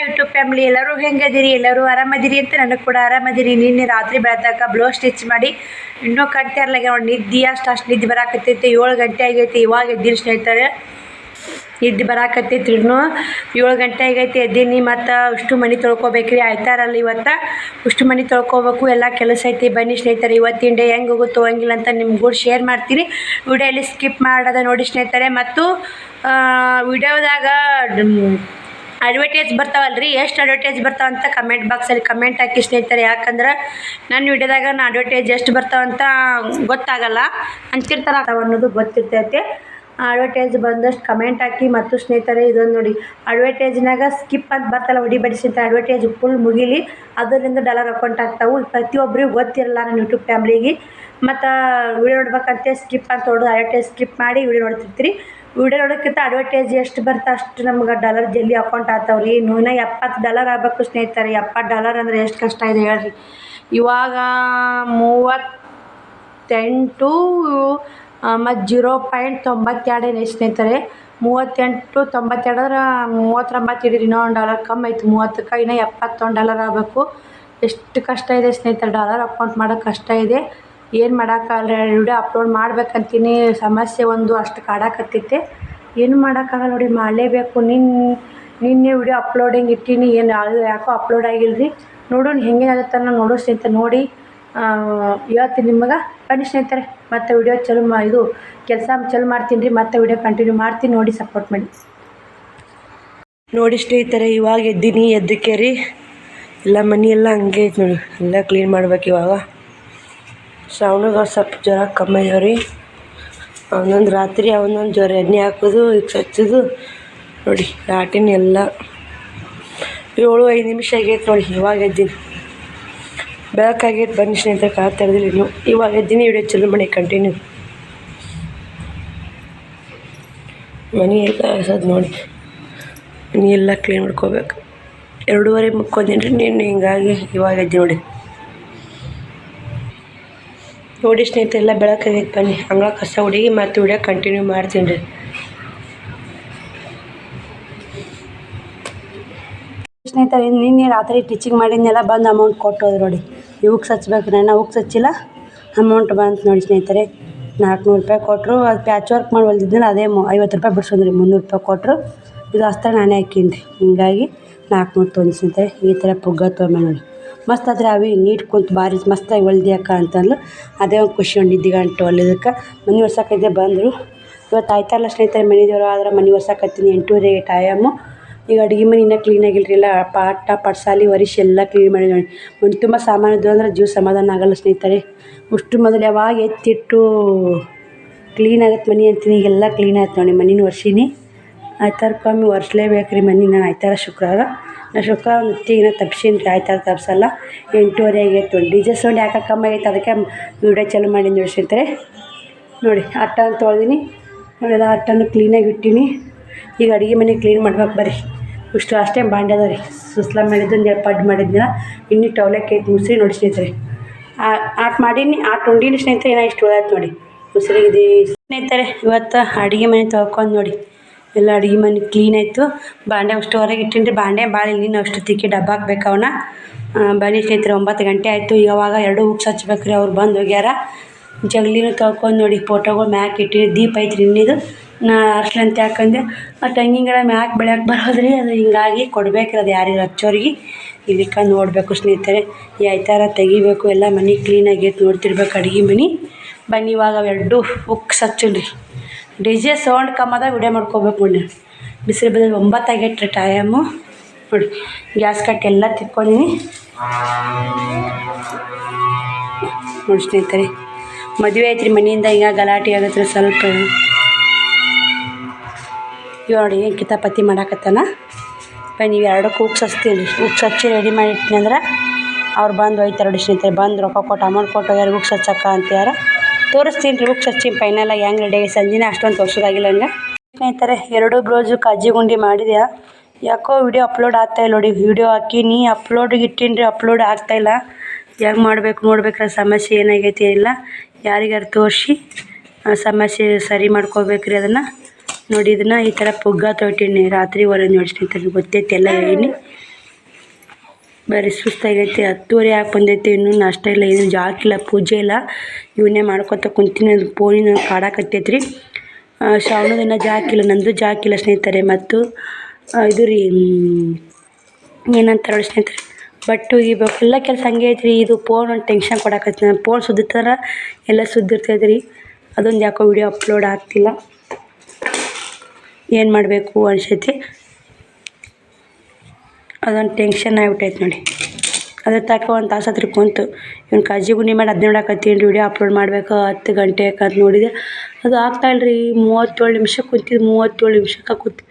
YouTube family ಎಲ್ಲರೂ ಹೆಂಗದಿರಿ ಎಲ್ಲರೂ ಆರಾಮದಿರಿ ಅಂತ ನನಗೆ ಕೂಡ ಆರಾಮದಿರಿ ನಿನ್ನೆ ರಾತ್ರಿ ಬೆಳೆದಾಗ ಬ್ಲೌಸ್ ಸ್ಟಿಚ್ ಮಾಡಿ ಇನ್ನೂ ಕಟ್ತಾ ಇರ್ಲಾಗ ನೋಡಿ ನಿದ್ದೆ ಅಷ್ಟು ಅಷ್ಟು ನಿದ್ದೆ ಬರಾಕತ್ತೈತಿ. ಏಳು ಗಂಟೆ ಆಗೈತಿ, ಇವಾಗ ಎದ್ದಿರಿ ಸ್ನೇಹಿತರೆ ನಿದ್ದೆ ಬರಾಕತ್ತೈತಿ ಇನ್ನೂ. ಏಳು ಗಂಟೆ ಆಗೈತಿ, ಎದ್ದೀನಿ ಮತ್ತು ಅಷ್ಟು ಮನೆ ತೊಳ್ಕೊಬೇಕ್ರಿ. ಆಯ್ತಾರಲ್ಲ ಇವತ್ತು? ಅಷ್ಟು ಮನೆ ತೊಳ್ಕೊಬೇಕು, ಎಲ್ಲ ಕೆಲಸ ಐತಿ, ಬನ್ನಿ ಸ್ನೇಹಿತರೆ. ಇವತ್ತಿನ ಡೇ ಹೆಂಗೆ ಹೋಗುತ್ತೋ ಹೋಗಿಲ್ಲ ಅಂತ ನಿಮ್ಗೆ ಶೇರ್ ಮಾಡ್ತೀನಿ. ವಿಡಿಯೋಲಿ ಸ್ಕಿಪ್ ಮಾಡೋದ ನೋಡಿ ಸ್ನೇಹಿತರೆ. ಮತ್ತು ವಿಡಿಯೋದಾಗ ಅಡ್ವರ್ಟೈಸ್ ಬರ್ತಾವಲ್ರಿ? ಎಷ್ಟು ಅಡ್ವರ್ಟೈಸ್ ಬರ್ತಾವ ಅಂತ ಕಮೆಂಟ್ ಬಾಕ್ಸಲ್ಲಿ ಕಮೆಂಟ್ ಹಾಕಿ ಸ್ನೇಹಿತರೆ. ಯಾಕಂದ್ರೆ ನನ್ನ ವಿಡಿಯೋದಾಗ ನಾನು ಅಡ್ವರ್ಟೈಸ್ ಎಷ್ಟು ಬರ್ತಾವಂತ ಗೊತ್ತಾಗಲ್ಲ. ಅಂತಿರ್ತಾರ ಅನ್ನೋದು ಗೊತ್ತಿರ್ತೈತೆ. ಅಡ್ವರ್ಟೈಸ್ ಬಂದಷ್ಟು ಕಮೆಂಟ್ ಹಾಕಿ ಮತ್ತು ಸ್ನೇಹಿತರೆ ಇದೊಂದು ನೋಡಿ. ಅಡ್ವರ್ಟೈಸ್ನಾಗ ಸ್ಕಿಪ್ ಅಂತ ಬರ್ತಲ್ಲ ಹೊಡಿಬೇಡಿ ಬಡಿಸಿಂತ ಅಡ್ವರ್ಟೈಸ್ ಫುಲ್ ಮುಗಿಲಿ. ಅದರಿಂದ ಡಾಲರ್ ಅಕೌಂಟ್ ಆಗ್ತಾವೆ. ಪ್ರತಿಯೊಬ್ಬರಿಗೂ ಗೊತ್ತಿರಲ್ಲ ನನ್ನ ಯೂಟ್ಯೂಬ್ ಫ್ಯಾಮ್ಲಿಗೆ ಮತ್ತು ವಿಡಿಯೋ ನೋಡ್ಬೇಕಂತೆ ಸ್ಕಿಪ್ ಅಂತ ಹೊಡೆದು ಅಡ್ವರ್ಟೈಸ್ ಸ್ಕಿಪ್ ಮಾಡಿ ವಿಡಿಯೋ ನೋಡ್ತಿರ್ತೀರಿ. ವಿಡಿಯೋ ನೋಡೋಕ್ಕಿಂತ ಅಡ್ವರ್ಟೈಸ್ ಎಷ್ಟು ಬರುತ್ತೆ ಅಷ್ಟು ನಮ್ಗೆ ಡಾಲರ್ ಜಲ್ದಿ ಅಕೌಂಟ್ ಆಗ್ತಾವೆ ರೀ ನೂನ ಎಪ್ಪತ್ತು ಡಾಲರ್ ಆಗಬೇಕು ಸ್ನೇಹಿತರೆ. ಎಪ್ಪತ್ತು ಡಾಲರ್ ಅಂದರೆ ಎಷ್ಟು ಕಷ್ಟ ಇದೆ ಹೇಳ್ರಿ. ಇವಾಗ ಮೂವತ್ತೆಂಟು ಮತ್ತು ಜೀರೋ ಪಾಯಿಂಟ್ ತೊಂಬತ್ತೆರಡು ಏನು ಸ್ನೇಹಿತರೆ? ಮೂವತ್ತೆಂಟು ತೊಂಬತ್ತೆರಡರ ಮೂವತ್ತೊಂಬತ್ತು ಹಿಡೀರಿ ಇನ್ನೂ ಒಂದು ಡಾಲರ್ ಕಮ್ಮಿ ಆಯ್ತು. ಮೂವತ್ತಕ್ಕೆ ಇನ್ನೂ ಎಪ್ಪತ್ತೊಂದು ಡಾಲರ್ ಆಗಬೇಕು. ಎಷ್ಟು ಕಷ್ಟ ಇದೆ ಸ್ನೇಹಿತರೆ? ಡಾಲರ್ ಅಕೌಂಟ್ ಮಾಡೋಕ್ಕೆ ಕಷ್ಟ ಇದೆ. ಏನು ಮಾಡೋಕ್ಕಾಗಲ್ಲ ವಿಡಿಯೋ ಅಪ್ಲೋಡ್ ಮಾಡ್ಬೇಕಂತೀನಿ, ಸಮಸ್ಯೆ ಒಂದು ಅಷ್ಟು ಕಾಡಕತ್ತೈತೆ. ಏನು ಮಾಡೋಕ್ಕಾಗಲ್ಲ ನೋಡಿ, ಮಾಡಲೇಬೇಕು. ನಿನ್ನ ನಿನ್ನೆ ವಿಡಿಯೋ ಅಪ್ಲೋಡಿಂಗ್ ಇಟ್ಟೀನಿ, ಏನು ಅದು ಯಾಕೋ ಅಪ್ಲೋಡ್ ಆಗಿಲ್ಲ ರೀ ನೋಡೋಣ ಹೆಂಗೆ ಆಗುತ್ತೆ ಅನ್ನೋ ನೋಡೋ ನೋಡಿ ಹೇಳ್ತೀನಿ ನಿಮಗೆ. ಬನ್ನಿ ಸ್ನೇಹಿತರೆ, ಮತ್ತೆ ವಿಡಿಯೋ ಚಲೋ ಮಾ ಇದು ಕೆಲಸ ಚಲೋ ಮಾಡ್ತೀನಿ ರೀ, ಮತ್ತೆ ವಿಡಿಯೋ ಕಂಟಿನ್ಯೂ ಮಾಡ್ತೀನಿ, ನೋಡಿ ಸಪೋರ್ಟ್ ಮಾಡಿ. ನೋಡಿ ಸ್ನೇಹಿತರೆ, ಇವಾಗ ಎದ್ದೀನಿ, ಎದ್ದಕ್ಕೆ ರೀ. ಎಲ್ಲ ಮನೆಯೆಲ್ಲ ಹಂಗೆ ಐತೆ ನೋಡಿ, ಎಲ್ಲ ಕ್ಲೀನ್ ಮಾಡ್ಬೇಕು ಇವಾಗ. ಶ್ರಾವಣಗ ಸ್ವಲ್ಪ ಜ್ವರ ಕಮ್ಮಿ ಆಗ್ಯಾವ ರೀ. ಒಂದೊಂದು ರಾತ್ರಿ ಒಂದೊಂದು ಜ್ವರ ಎಣ್ಣೆ ಹಾಕೋದು ಈಗ ಹಚ್ಚೋದು. ನೋಡಿ ಲಾಟಿನ ಎಲ್ಲ. ಏಳು, ಐದು ನಿಮಿಷ ಆಗೈತೆ ನೋಡಿ, ಇವಾಗ ಎದ್ದೀನಿ. ಬೆಳಕಾಗೈತೆ ಬನ್ನಿ ಸ್ನೇಹಿತರೆ, ಕಾಲು ತೆರೆದಿಲ್ಲ ಇನ್ನು. ಇವಾಗ ಎದ್ದೀನಿ, ವಿಡಿಯೋ ಚಲೋ ಮಾಡಿ ಕಂಟಿನ್ಯೂ. ಮನೆ ಎಲ್ಲ ಹಸೋದು ನೋಡಿ. ಮನೆ ಎಲ್ಲ ಕ್ಲೀನ್ ಮಾಡ್ಕೋಬೇಕು. ಎರಡೂವರೆ ಮುಕ್ಕೊಂದಿನಿ ರೀ ನೀನು ಹಿಂಗಾಗಿ ಇವಾಗ ಎದ್ದು ನೋಡಿ. ನೋಡಿ ಸ್ನೇಹಿತರೆ ಎಲ್ಲ ಬೆಳಕಾಗೈತೆ ಬನ್ನಿ. ಹಂಗ ಕಸ ಹುಡುಗಿ ಮತ್ತು ವಿಡಿಯೋ ಕಂಟಿನ್ಯೂ ಮಾಡ್ತೀನಿ ರೀ. ಸ್ನೇಹಿತರೆ, ನಿನ್ನೆ ರಾತ್ರಿ ಟೀಚಿಂಗ್ ಮಾಡಿದ್ನೆಲ್ಲ ಬಂದು ಅಮೌಂಟ್ ಕೊಟ್ಟೋದು ನೋಡಿ. ಇವಕ್ಕೆ ಸಚ್ಬೇಕು ನಾನು ಅವಕ್ಕೆ ಸಚ್ಚಿಲ್ಲ. ಅಮೌಂಟ್ ಬಂತು ನೋಡಿ ಸ್ನೇಹಿತರೆ. ನಾಲ್ಕುನೂರು ರೂಪಾಯಿ ಕೊಟ್ಟರು ಅದು ಪ್ಯಾಚ್ ವರ್ಕ್ ಮಾಡಿ ಹೊಲ್ದಿದ್ನಲ್ಲ, ಅದೇ ಐವತ್ತು ರೂಪಾಯಿ ಬಿಡ್ಸೋದ್ರಿ. ಮುನ್ನೂರು ರೂಪಾಯಿ ಕೊಟ್ಟರು ಇದು ಅಷ್ಟೇ ನಾನೇ ಹಾಕೀನಿ ರೀ ಹೀಗಾಗಿ ನಾಲ್ಕುನೂರು ತೊಂದು ಸ್ನೇಹಿತರೆ. ಈ ಥರ ಪುಗ್ಗ ತೊಗೊಂಬ ನೋಡಿ. ಮಸ್ತ್ ಆದ್ರೆ ಅವಿ ನೀಟ್ ಕುಂತು ಭಾರಿ ಮಸ್ತಾಗಿ ಅಕ್ಕ ಅಂತಂದ್ಲು. ಅದೇ ಒಂದು ಖುಷಿ ಒಂದು ಗಂಟು ಹೊಲಿದಕ್ಕೆ ಮನೆ ಒರ್ಸಕ್ಕೈತೆ ಬಂದರು. ಇವತ್ತು ಆಯ್ತಲ್ಲ ಸ್ನೇಹಿತರೆ, ಮನೆ ದೇವ್ರು ಆದ್ರೆ ಮನೆ ಒರ್ಸಾಕತ್ತೀನಿ. ಎಂಟೂವರೆ ಟೈಮು ಈಗ ಅಡುಗೆ ಮನೆ ಇನ್ನೂ ಕ್ಲೀನ್ ಆಗಿಲ್ಲ ಎಲ್ಲ. ಪಾಟ ಪಡ್ಸಾಲಿ ಒರಿಸಿ ಎಲ್ಲ ಕ್ಲೀನ್ ಮಾಡಿ ಮನೆ ತುಂಬ ಸಾಮಾನು ಇದ್ದು ಅಂದ್ರೆ ಜೀವ ಸಮಾಧಾನ ಆಗಲ್ಲ ಸ್ನೇಹಿತರೆ. ಅಷ್ಟು ಮೊದಲು ಯಾವಾಗ ಎತ್ತಿಟ್ಟು ಕ್ಲೀನ್ ಆಗತ್ತೆ ಮನೆ ಅಂತೀನಿ. ಈಗೆಲ್ಲ ಕ್ಲೀನ್ ಆಯ್ತು ನೋಡಿ ಮನೆನ ಒರ್ಸೀನಿ. ಆಯ್ತಾರಕ್ಕೊಮ್ಮೆ ಒರೆಸ್ಲೇಬೇಕು ರೀ ಮನೆ ನಾನು ಆಯ್ತಾರ ಶುಕ್ರವಾರ. ನಾ ಶುಕ್ರವಾರ ತಪ್ಸೀನಿ ರೀ ಅದು ತಪ್ಸಲ್ಲ. ಎಂಟೂವರೆ ಆಗೈತೆ ನೋಡಿ. ಡಿ ಜೆ ಸೌಂಡ್ ಯಾಕೆ ಕಮ್ಮಿ ಆಗೈತೆ ಅದಕ್ಕೆ ವಿಡಿಯೋ ಚಾಲು ಮಾಡಿ ನೋಡ್ಸಿರ್ತಾರೆ ನೋಡಿ ಅಟ್ಟ ತೊಳೆದೀನಿ. ತೊಳ್ದೀನಿ ನೋಡಿದ ಅಟ್ಟನ್ನು ಕ್ಲೀನಾಗಿ ಇಟ್ಟೀನಿ. ಈಗ ಅಡುಗೆ ಮನೆ ಕ್ಲೀನ್ ಮಾಡ್ಬೇಕು ಬರ್ರಿ. ಇಷ್ಟು ಅಷ್ಟೇ ಬಾಂಡೆ ಅದಾವ ರೀ. ಸುಸ್ಲ ಮಾಡಿದ್ದು ಒಂದು ಎರಡು ಪಡ್ಡು ಮಾಡಿದ್ನ ಇನ್ನೂ ಟೌಲಕ್ಕೆ ಐತೆ ಮುಸ್ರಿ ನೋಡಿ ಸ್ನೇಹಿತರೆ. ಆಟ್ ಮಾಡೀನಿ, ಆಟ ಉಂಡಿನ ಸ್ನೇಹಿತರೆ. ಏನೋ ಇಷ್ಟು ಉಳಿದಾಯ್ತು ನೋಡಿ. ಮುಸ್ರಿ ಇದೆ ಸ್ನೇಹಿತರೆ, ಇವತ್ತು ಅಡುಗೆ ಮನೆ ತೊಳ್ಕೊಂಡು ನೋಡಿ. ಎಲ್ಲ ಅಡುಗೆ ಮನೆ ಕ್ಲೀನ್ ಆಯಿತು. ಬಾಂಡೆ ಅಷ್ಟು ಹೊರಗೆ ಇಟ್ಟೀನಿ ಬಾಂಡೆ ಭಾಳ ಇನ್ನೂ ಅಷ್ಟೊತ್ತಿಗೆ ಡಬ್ಬ ಹಾಕ್ಬೇಕು ಅವನ್ನ ಬನ್ನಿ ಸ್ನೇಹಿತರೆ, ಒಂಬತ್ತು ಗಂಟೆ ಆಯಿತು. ಇವಾಗ ಎರಡು ಉಕ್ಸ್ ಹಚ್ಬೇಕು ರೀ ಅವ್ರು ಬಂದು ಹೋಗ್ಯಾರ. ಜಗಲಿನೂ ತೊಳ್ಕೊಂಡು ನೋಡಿ ಫೋಟೋಗಳು ಮ್ಯಾಕ್ ಇಟ್ಟಿನಿ ದೀಪ ಐತ್ರಿ ಇನ್ನಿದು. ನಾ ಅರ್ಶಿನ ಅಂತ ಯಾಕಂದೆ ಆ ಗಿಡ ಮ್ಯಾಕ್ ಬೆಳೆಯಕ್ಕೆ ಬರೋದ್ರಿ. ಅದು ಹಿಂಗಾಗಿ ಕೊಡ್ಬೇಕ್ರಿ, ಅದು ಯಾರಿಗೆ ಹಚ್ಚೋರಿಗೆ. ಇಲ್ಲಿಕ ನೋಡಬೇಕು ಸ್ನೇಹಿತರೆ. ಈ ಐತಾರ ತೆಗಿಬೇಕು. ಎಲ್ಲ ಮನೆ ಕ್ಲೀನಾಗೈತೆ ನೋಡ್ತಿರ್ಬೇಕು ಅಡುಗೆ ಮನೆ. ಬನ್ನಿ, ಇವಾಗ ಎರಡು ಹುಕ್ಸ್ ಹಚ್ಚೀನಿ ರೀ ಡಿ ಜೆ ಸೌಂಡ್ ಕಮ್ಮದಾಗ ವಿಡಿಯೋ ಮಾಡ್ಕೋಬೇಕು ನೋಡಿ ಬಿಸಿಲು ಬದಲು ಒಂಬತ್ತಾಗೈತ್ರಿ ಟೈಮು. ನೋಡಿ ಗ್ಯಾಸ್ ಕಟ್ ಎಲ್ಲ ತಿಕ್ಕೊಂಡಿನಿ ನೋಡಿ ಸ್ನೇಹಿತರೆ, ಮದುವೆ ಐತ್ರಿ, ಮನೆಯಿಂದ ಹಿಂಗೆ ಗಲಾಟೆ ಆಗತ್ರಿ ಸ್ವಲ್ಪ. ಇವ ನೋಡಿ ಏನು ಕಿತಾಪತಿ ಮಾಡಾಕತ್ತಾನ. ಬೈ, ನೀವು ಎರಡಕ್ಕೂ ಉಕ್ಸ್ ಹಚ್ತೀನಿ ಉಕ್ಸ್ ಹಚ್ಚಿ ರೆಡಿ ಮಾಡಿ ಇಟ್ಟಿನಿ ಅಂದ್ರೆ ಅವ್ರು ಬಂದು ಒಯ್ತಾರೆ ನೋಡಿ ಸ್ನೇಹಿತರೆ. ಬಂದು ರೊಕ್ಕ ಕೊಟ್ಟು ಅಮೌಂಟ್ ಕೊಟ್ಟು ಹೋಗ್ಯಾರ ಉಕ್ಸ್ ಹಚ್ಚಕ್ಕ ಅಂತ್ಯಾರ. ತೋರಿಸ್ತೀನಿ ರೀ ಬುಕ್ ಹಚ್ಚಿ ಫೈನಲಾಗಿ ಹೆಂಗೆ ರೆಡಿ ಸಂಜೆನೇ ಅಷ್ಟೊಂದು ತೋರ್ಸೋದಾಗಿಲ್ಲ ಹಂಗೆ. ಸ್ನೇಹಿತರೆ, ಎರಡು ಬ್ಲೌಸು ಕಾಜಿ ಗುಂಡಿ ಮಾಡಿದ್ಯಾ? ಯಾಕೋ ವಿಡಿಯೋ ಅಪ್ಲೋಡ್ ಆಗ್ತಾಯಿಲ್ಲ ನೋಡಿ. ವಿಡಿಯೋ ಹಾಕೀನಿ ಅಪ್ಲೋಡಿಗೆ ಇಟ್ಟೀನಿ ಇಟ್ಟಿನ್ರಿ ಅಪ್ಲೋಡ್ ಆಗ್ತಾಯಿಲ್ಲ ಹೆಂಗೆ ಮಾಡಬೇಕು ನೋಡ್ಬೇಕ್ರ, ಸಮಸ್ಯೆ ಏನಾಗೈತಿ ಇಲ್ಲ. ಯಾರಿಗಾರು ತೋರಿಸಿ ಸಮಸ್ಯೆ ಸರಿ ಮಾಡ್ಕೋಬೇಕ್ರಿ ಅದನ್ನು. ನೋಡಿ, ಇದನ್ನು ಈ ಥರ ಪುಗ್ಗ ತೊಟ್ಟಿನಿ ರಾತ್ರಿ ಹೊರಗೆ ನೋಡಿ ಸ್ನೇಹಿತರೆ, ಗೊತ್ತೈತಿ ಎಲ್ಲ ಹೇಳೀನಿ ಬರೀ ಸುಸ್ತಾಗೈತಿ ಹತ್ತುವರೆ ಯಾಕೆ ಬಂದೈತಿ, ಇನ್ನೂ ನಾಷ್ಟ ಇಲ್ಲ ಏನು ಜಾಕಿಲ್ಲ ಪೂಜೆ ಇಲ್ಲ. ಇವನ್ನೇ ಮಾಡ್ಕೊತ ಕುಂತೀನಿ, ಅದು ಫೋನಿನ ಶ್ರಾವಣದ ಇನ್ನೂ ಜಾಕಿಲ್ಲ ನಂದು ಜಾಕಿಲ್ಲ ಸ್ನೇಹಿತರೆ, ಮತ್ತು ಇದು ರೀ ಏನಂತಾರೆ ಸ್ನೇಹಿತರೆ, ಬಟ್ಟು ಇವಾಗ ಎಲ್ಲ ಕೆಲಸ ಹಂಗೆ ಐತ್ರಿ, ಇದು ಫೋನ್ ಒಂದು ಟೆನ್ಷನ್ ಕೊಡಕತ್ತೆ ನಾನು ಫೋನ್ ಸುದ್ದಿರ್ತಾರೆ ಎಲ್ಲ ಸುದ್ದಿರ್ತೈತೆ ರೀ ಅದೊಂದು ಯಾಕೋ ವಿಡಿಯೋ ಅಪ್ಲೋಡ್ ಆಗ್ತಿಲ್ಲ. ಏನು ಮಾಡಬೇಕು ಅನ್ಸೈತಿ. ಅದೊಂದು ಟೆನ್ಷನ್ ಆಗ್ಬಿಟ್ಟೈತೆ ನೋಡಿ. ಅದ್ರ ತಕ್ಕ ಒಂದು ತಾಸು ಹತ್ರ ಕುಂತು, ಇವ್ನು ಕಾಜಿ ಗುಣಿ ಮಾಡಿ ಅದನ್ನ ನೋಡಕತ್ತೀನಿ ವಿಡಿಯೋ ಅಪ್ಲೋಡ್ ಮಾಡಬೇಕು, ಹತ್ತು ಗಂಟೆ ಅಂತ ನೋಡಿದೆ. ಅದು ಆಗ್ತಾಯಿಲ್ಲ ರೀ ಮೂವತ್ತೇಳು ನಿಮಿಷ ಕುಂತಿದ್ದು ಮೂವತ್ತೇಳು ನಿಮಿಷಕ್ಕೆ ಕೂತಿ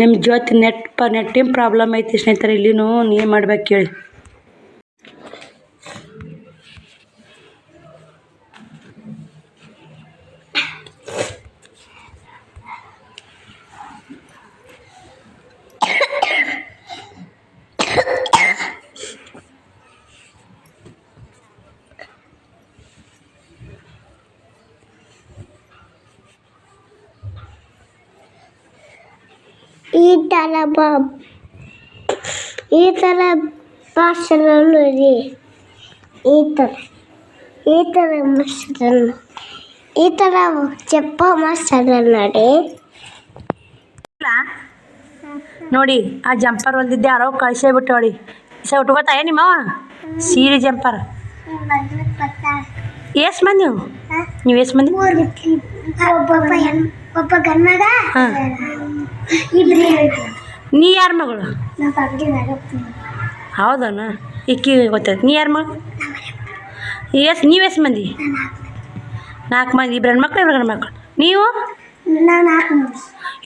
ನಿಮ್ಮ ಜೊತೆ ನೆಟ್ ಪ ನೆಟ್ಟಿನ ಪ್ರಾಬ್ಲಮ್ ಐತಿ ಸ್ನೇಹಿತರೆ, ಇಲ್ಲಿನೂ ಏನು ಮಾಡ್ಬೇಕು ಹೇಳಿ ಈ ಥರ ಬ ಈ ಥರ ಮೊಸರನ್ನು ರೀ ಈ ಥರ ಈ ಥರ ಮೊಸರನ್ನು ಈ ಥರ ಚಪ್ಪ ಮೊಸರನ್ನು ರೀ ನೋಡಿ ಆ ಜಂಪರ್ ಹೊಲ್ದಿದ್ದೆ ಯಾರೋ ಕಳ್ಸೇ ಬಿಟ್ಟು ನೋಡಿ ಸ ಉಟ್ಕೋತಾಯ ನಿಮ್ಮವ ಸೀರೆ ಜಂಪರ್ ಎಷ್ಟು ಮಂದಿ ನೀವು ನೀವು ಎಷ್ಟು ಮಂದಿ ಒಬ್ಬ ಹೆಣ್ ಒಬ್ಬ ಗಂಡ ಹಾ. ಇಬ್ರು ನೀ ಯಾರ ಮಗಳು? ಹೌದನ? ಇಕ್ಕಿ ಗೊತ್ತೈತೆ ನೀ ಯಾರ ಮಗಳು ಎಸ್ ನೀವು ಎಷ್ಟು ಮಂದಿ? ನಾಲ್ಕು ಮಂದಿ. ಇಬ್ರು ಹೆಣ್ಮಕ್ಳು ಇಬ್ರು ಗಂಡು ಮಕ್ಳು ನೀವು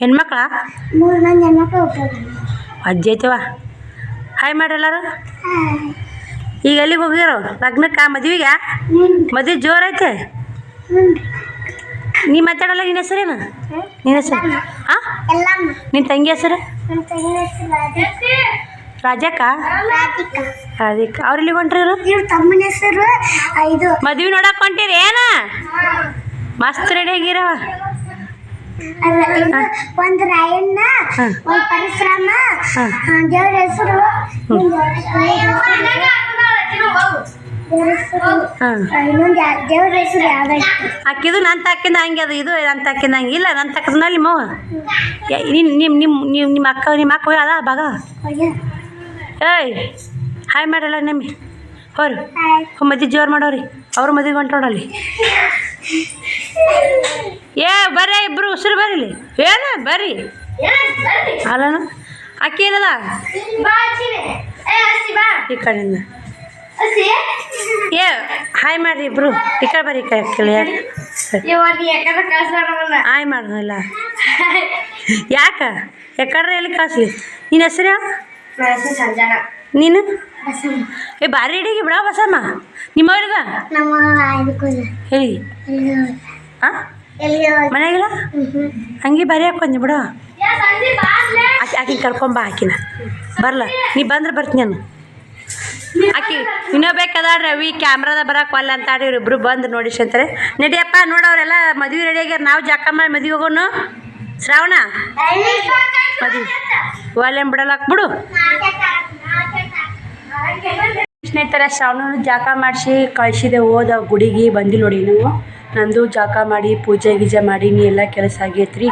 ಹೆಣ್ಮಕ್ಳ? ಅಜ್ಜಿ ಐತವ ಹಾಯ್ ಮಾಡಿ ಎಲ್ಲಾರು. ಈಗ ಎಲ್ಲಿಗೆ ಹೋಗಿರೋ? ಲಗ್ನಕ್ಕೆ ಮದುವೆಗೆ? ಮದುವೆ ಜೋರೈತೆ ನೀ ಮಾತಾಡಲ್ಲ ನಿನ್ನ ಹೆಸರೇನು? ನಿನ್ನ ಹೆಸರು? ಹಾಂ ಎಲ್ಲಮ್ಮ. ನಿನ್ನ ತಂಗಿ ಹೆಸರು? ನಮ್ಮ ತಂಗಿ ಹೆಸರು ರಾಧಿಕಾ. ರಾಜಕ್ಕ? ರಾಧಿಕ. ಅವ್ರಲ್ಲಿ ಅವ್ರು ಇಲ್ಲಿ ಹೊಂಟ್ರಿ? ತಮ್ಮನ ಹೆಸರು ಇದು ಮದ್ವೆ ನೋಡಕ್ ಹೊಂಟಿರಿ ಏನ? ಮಸ್ತ್ ರೆಡಿ ಆಗಿರವ ಅಲ್ಲ, ಒಂದು ರಾಯಣ್ಣ. ಒಂದು ಪರಶುರಾಮ. ದೇವ್ರ ಹೆಸರು ಹಾಕಿದು ನನ್ನ ತಕ್ಕಿಂದ ಹಂಗೆ ಅದು ಇದು ನನ್ನ ತಾಕಿಂದ ಹಂಗೆ. ಇಲ್ಲ ನನ್ನ ತಕ್ಕದ ನಿಮ್ಮ ನಿಮ್ಮ ನಿಮ್ಮ ನಿಮ್ಮ ನಿಮ್ಮ ನಿಮ್ಮ ಅಕ್ಕ ನಿಮ್ಮ ಅಕ್ಕ ಅದ ಬಾಗ ಏಯ್ ಹಾಯ್ ಮಾಡಲ್ಲ ನಮ್ಮಿ ಹೋರಿ ಮದ್ವೆ ಮದುವೆ ಜೋರು ಮಾಡೋರಿ. ಅವ್ರ ಮದುವೆಗೆ ಹೊಂಟೋಡಲ್ಲಿ ಏ ಬರ್ರಿ ಇಬ್ರು ಉಸಿರು ಬರ್ರಿ ಏನ ಬರ್ರಿ. ಅಲ್ಲನ? ಅಕ್ಕಿ ಏನದ? ಈ ಕಡೆಯಿಂದ. ಏ ಹಾಯ್ ಮಾಡ್ರಿ ಇಬ್ರು. ಈ ಕಡೆ ಬರ್ರಿ ಈ ಕಡೆ ಹಾಯ್ ಮಾಡಿಲ್ಲ ಯಾಕ? ಯಾಕಡ್ರೆ ಎಲ್ಲಿ ಕಾಸಲಿ ನಿನ್ನ ಹೆಸರು ನೀನು. ಏ ಬಾರಿ ಹಿಡಿಗೆ ಬಿಡ ಬಸಮ್ಮ. ನಿಮ್ಮ ಅವ್ರಿಗ? ಹೇಳಿ? ಹಾಂ ಮ್ಹೂ. ಹಂಗೆ ಬರೀ ಹಾಕೊಂಡಿ ಬಿಡ ಆಕಿ ಆಕಿನ ಕರ್ಕೊಂಬ ಆಕಿನ. ಬರ್ಲ. ನೀ ಬಂದ್ರೆ ಬರ್ತೀನಿ ನಾನು. ಆಕಿ ಇನ್ನೊಬ್ಬೇಕಾದ ರವಿ ಕ್ಯಾಮ್ರಾದ ಬರಕ್ಕೆ ಒಲ್ಲ ಅಂತ ಆಡಿ ಇಬ್ರು ಬಂದು ನೋಡಿ ಅಂತಾರೆ ನಡಿಯಪ್ಪ, ನೋಡವ್ರೆಲ್ಲ ಮದ್ವೆ ರೆಡಿ ಆಗ್ಯಾರ, ನಾವು ಜಾಕ ಮಾಡಿ ಮದ್ವೆ ಹೋಗೋನು? ಶ್ರಾವಣ? ಮದುವೆ. ಬಿಡಲ್ಲ ಬಿಡು. ಸ್ನೇಹಿತರ ಶ್ರಾವಣ ಜಾಕ ಮಾಡಿಸಿ ಕಳಿಸಿದೆ, ಹೋದ ಗುಡಿಗೆ ಬಂದಿಲ್ಲ ನೋಡಿ ನೀವು ನಂದು ಜಾಕ ಮಾಡಿ, ಪೂಜೆ ಗೀಜೆ ಮಾಡಿ, ನೀ ಎಲ್ಲ ಕೆಲಸ ಆಗೈತ್ರಿ.